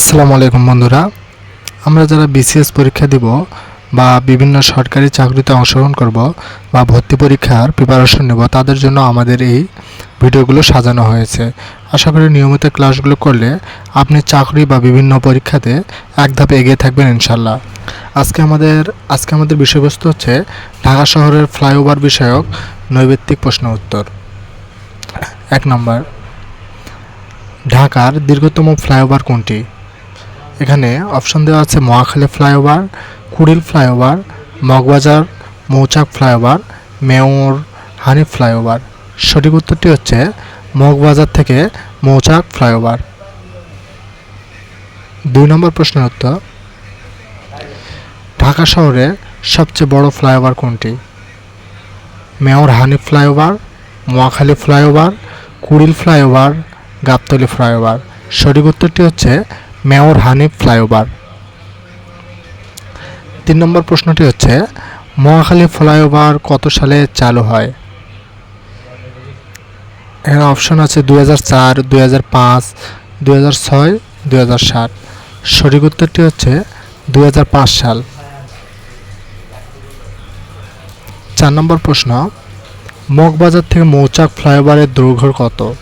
আসসালামু আলাইকুম বন্ধুরা। আমরা যারা বিসিএস পরীক্ষা দিব বা বিভিন্ন সরকারি চাকরিতে অংশগ্রহণ করব বা ভর্তি পরীক্ষার প্রিপারেশন নেব, তাদের জন্য আমাদের এই ভিডিওগুলো সাজানো হয়েছে। আশা করি নিয়মিত ক্লাসগুলো করলে আপনি চাকরি বা বিভিন্ন পরীক্ষাতে এক ধাপে এগিয়ে থাকবেন ইনশাল্লাহ আজকে আমাদের আজকে আমাদের বিষয়বস্তু হচ্ছে ঢাকা শহরের ফ্লাইওভার বিষয়ক নৈবেত্তিক প্রশ্ন উত্তর। এক নম্বর, ঢাকার দীর্ঘতম ফ্লাইওভার কোনটি? এখানে অপশন দেওয়া আছে Mohakhali flyover Kuril flyover Moghbazar, Mouchak flyover mayor Hanif flyover সঠিক উত্তরটি হচ্ছে মগবাজার থেকে মৌচাক ফ্লাইওভার দুই নম্বর প্রশ্নের উত্তর, ঢাকা শহরে সবচেয়ে বড় ফ্লাইওভার কোনটি? Mayor Hanif flyover Mohakhali flyover Kuril flyover Gabtoli flyover সঠিক উত্তরটি হচ্ছে মেয়র হানিফ ফ্লাইওভার। তিন নম্বর প্রশ্নটি হচ্ছে, মহাখালী ফ্লাইওভার কত সালে চালু হয়? এখানে অপশন আছে দুই হাজার চার, দুই হাজার পাঁচ, দুই হাজার ছয়, দুই হাজার সাত। সঠিক উত্তরটি হচ্ছে দুই হাজার পাঁচ সাল। চার নম্বর প্রশ্ন, মগবাজার থেকে মৌচাক ফ্লাইওভারের দৈর্ঘ্য কত?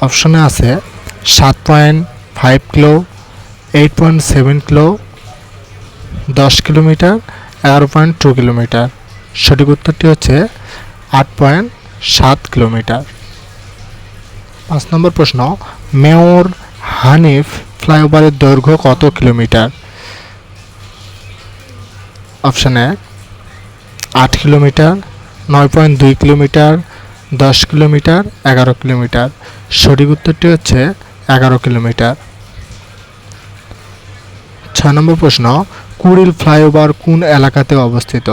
অপশনে আছে সাত point five kilo eight point seven kilo দশ কিলোমিটার এগারো পয়েন্ট টু কিলোমিটার সঠিক উত্তরটি হচ্ছে আট পয়েন্ট সাত কিলোমিটার পাঁচ নম্বর প্রশ্ন, মেয়র হানিফ ফ্লাইওভারের দৈর্ঘ্য কত কিলোমিটার অপশান এক, আট কিলোমিটার নয় পয়েন্ট দুই কিলোমিটার দশ কিলোমিটার এগারো কিলোমিটার সঠিক উত্তরটি হচ্ছে এগারো কিলোমিটার ছয় নম্বর প্রশ্ন, কুড়িল ফ্লাইওভার কোন এলাকাতে অবস্থিত?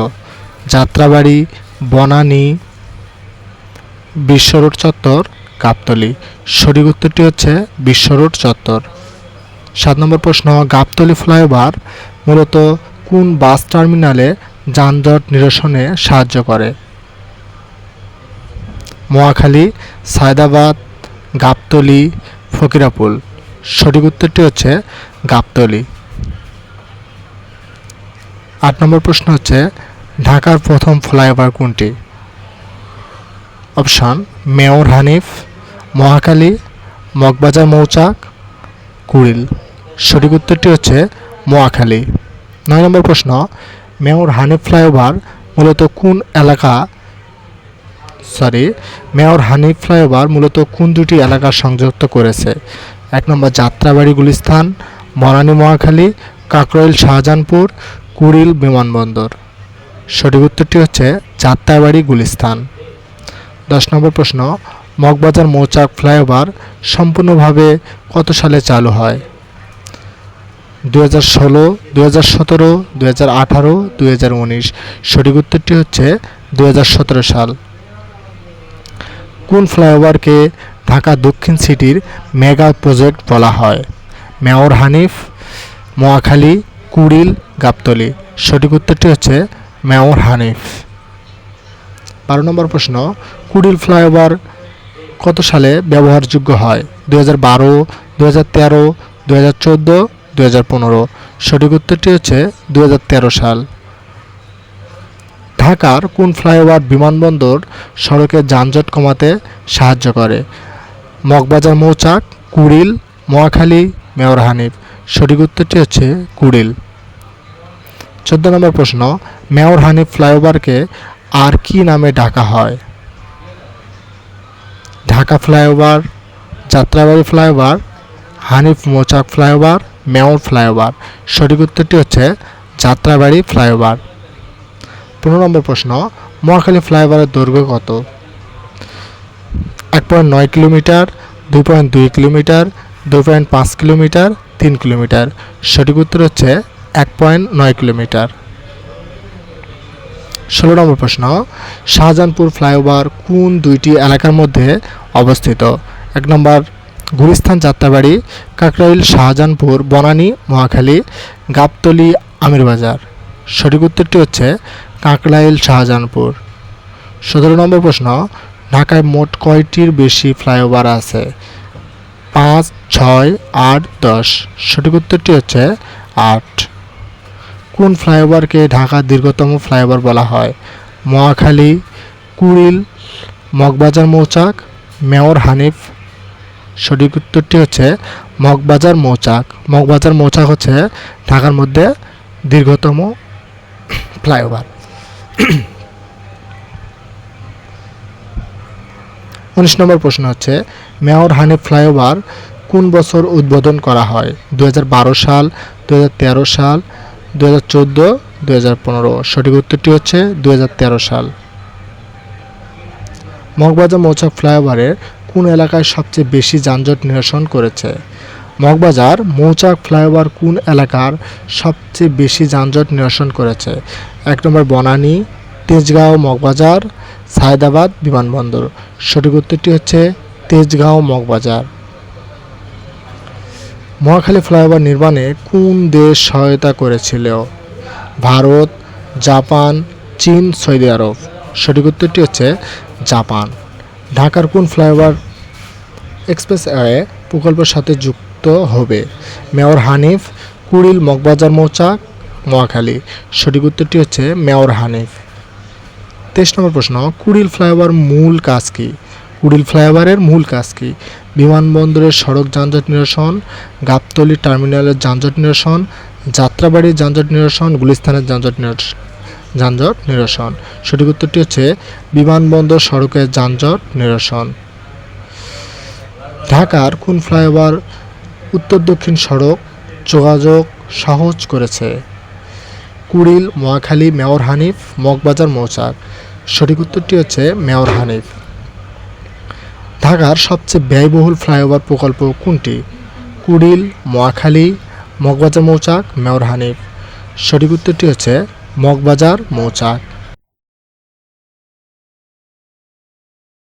যাত্রাবাড়ি, বনানী বিশ্ব রোড চত্বর, গাবতলি। সঠিক উত্তরটি হচ্ছে বিশ্ব রোড চত্বর। সাত নম্বর প্রশ্ন, গাবতলি ফ্লাইওভার মূলত কোন বাস টার্মিনালে যানজট নিরসনে সাহায্য করে? মহাখালী, সায়দাবাদ, গাবতলি, ফকিরাপুল। সঠিক উত্তরটি হচ্ছে গাবতলি। আট নম্বর প্রশ্ন হচ্ছে, ঢাকার প্রথম ফ্লাইওভার কোনটি? Option, mayor Hanif, Mohakhali, Moghbazar Mouchak, Kuril. সঠিক উত্তরটি হচ্ছে মহাখালী। নয় নম্বর প্রশ্ন, মেয়র হানিফ ফ্লাইওভার মূলত কোন এলাকা? সরি, মেয়র হানিফ ফ্লাইওভার মূলত কোন দুটি এলাকা সংযুক্ত করেছে? এক নম্বর যাত্রাবাড়ি গুলিস্তান মরানি মহাখালী, কাকরইল শাহজাহানপুর কুড়িল বিমানবন্দর। সঠিক উত্তরটি হচ্ছে যাত্রাবাড়ি গুলিস্তান। দশ নম্বর প্রশ্ন, মগবাজার মৌচাক ফ্লাইওভার সম্পূর্ণভাবে কত সালে চালু হয়? দু হাজার ষোলো দু হাজার সতেরো দু হাজার আঠারো দু হাজার উনিশ। সঠিক উত্তরটি হচ্ছে দু হাজার সতেরো সাল। কোন ফ্লাইওভারকে ঢাকা দক্ষিণ সিটির মেগা প্রজেক্ট বলা হয়? মেয়র হানিফ, মহাখালী কুড়িল গাবতলি। সঠিক উত্তরটি হচ্ছে মেয়র হানিফ। বারো নম্বর প্রশ্ন, কুড়িল ফ্লাইওভার কত সালে ব্যবহারযোগ্য হয়? দু হাজার বারো দু হাজার তেরো দু হাজার চোদ্দ দু হাজার পনেরো। সঠিক উত্তরটি হচ্ছে দু হাজার তেরো সাল। ঢাকার কোন ফ্লাইওভার বিমানবন্দর সড়কে যানজট কমাতে সাহায্য করে? মগবাজার মৌচাক, কুড়িল, মহাখালী, মেয়র হানিফ। সঠিক উত্তরটি হচ্ছে কুড়িল। চোদ্দ নম্বর প্রশ্ন, মেয়র হানিফ ফ্লাইওভারকে আর কি নামে ডাকা হয়? Dhaka flyover, Jatrabari flyover, Hanif Mouchak flyover, mayor flyover. সঠিক উত্তরটি হচ্ছে যাত্রাবাড়ি ফ্লাইওভার। পনেরো নম্বর প্রশ্ন, মহাখালী ফ্লাইওভারের দৈর্ঘ্য কত? এক পয়েন্ট নয় কিলোমিটার, দুই পয়েন্ট দুই কিলোমিটার, দুই পয়েন্ট পাঁচ কিলোমিটার, তিন কিলোমিটার। সঠিক উত্তর হচ্ছে এক পয়েন্ট নয় কিলোমিটার। ষোলো নম্বর প্রশ্ন, শাহজাহানপুর ফ্লাইওভার কোন দুইটি এলাকার মধ্যে অবস্থিত? এক নম্বর, গুলিস্তান যাত্রাবাড়ি, কাকরাইল, শাহজাহানপুর, বনানী, মহাখালী, গাবতলি, আমিরবাজার। সঠিক উত্তরটি হচ্ছে কাকরাইল, শাহজাহানপুর। সতেরো নম্বর প্রশ্ন, ঢাকায় মোট কয়টির বেশি ফ্লাইওভার আছে? পাঁচ, ছয়, আট, দশ। সঠিক উত্তরটি হচ্ছে আট। কোন ফ্লাইওভারকে ঢাকার দীর্ঘতম ফ্লাইওভার বলা হয়? মহাখালী, কুড়িল, মগবাজার মৌচাক, মেয়র হানিফ। সঠিক উত্তরটি হচ্ছে মগবাজার মৌচাক। মগবাজার মৌচাক হচ্ছে ঢাকার মধ্যে দীর্ঘতম ফ্লাইওভার। উনিশ নম্বর প্রশ্ন হচ্ছে, মেয়র হানিফ ফ্লাইওভার কোন বছর উদ্বোধন করা হয়? দু হাজার বারো সাল দু হাজার তেরো সাল দু হাজার চোদ্দ দু হাজার পনেরো। সঠিক উত্তরটি হচ্ছে দু হাজার তেরো সাল। মগবাজার মৌচাক ফ্লাইওভারের কোন এলাকায় সবচেয়ে বেশি যানজট নিরসন করেছে? মগবাজার মৌচাক ফ্লাইওভার কোন এলাকার সবচেয়ে বেশি যানজট নিরসন করেছে? এক নম্বর বনানী, তেজগাঁও মগবাজার, সায়দাবাদ বিমানবন্দর। সঠিক উত্তরটি হচ্ছে তেজগাঁও মগবাজার। মহাখালী ফ্লাইওভার নির্মাণে কোন দেশ সহায়তা করেছিল? ভারত, জাপান, চীন, সৌদি আরব। সঠিক উত্তরটি হচ্ছে জাপান। ঢাকার কোন ফ্লাইওভার এক্সপ্রেসওয়ে প্রকল্পের সাথে যুক্ত হবে? মেয়র হানিফ, কুড়িল মগবাজার মৌচাক মহাখালী। সঠিক উত্তরটি হচ্ছে মেয়র হানিফ। তেইশ নম্বর প্রশ্ন, কুড়িল ফ্লাইওভার মূল কাজ কী? কুড়িল ফ্লাইওভারের মূল কাজ কী? বিমানবন্দরের সড়ক যানজট নিরসন, গাবতলি টার্মিনালের যানজট নিরসন, যাত্রাবাড়ির যানজট নিরসন গুলিস্থানের যানজট নিরসন যানজট নিরসন। সঠিক উত্তরটি হচ্ছে বিমানবন্দর সড়কের যানজট নিরসন। ঢাকার কোন ফ্লাইওভার উত্তর দক্ষিণ সড়ক যোগাযোগ সহজ করেছে? কুড়িল, মহাখালী, মেয়র হানিফ, মগবাজার, মৌচাক। সঠিক উত্তরটি হচ্ছে মেয়র হানিফ। ঢাকার সবচেয়ে ব্যয়বহুল ফ্লাইওভার প্রকল্প কোনটি? কুড়িল মোয়াখালী মগবাজার মৌচাক মেয়র হানিফ সঠিক উত্তরটি হচ্ছে মগবাজার মৌচাক।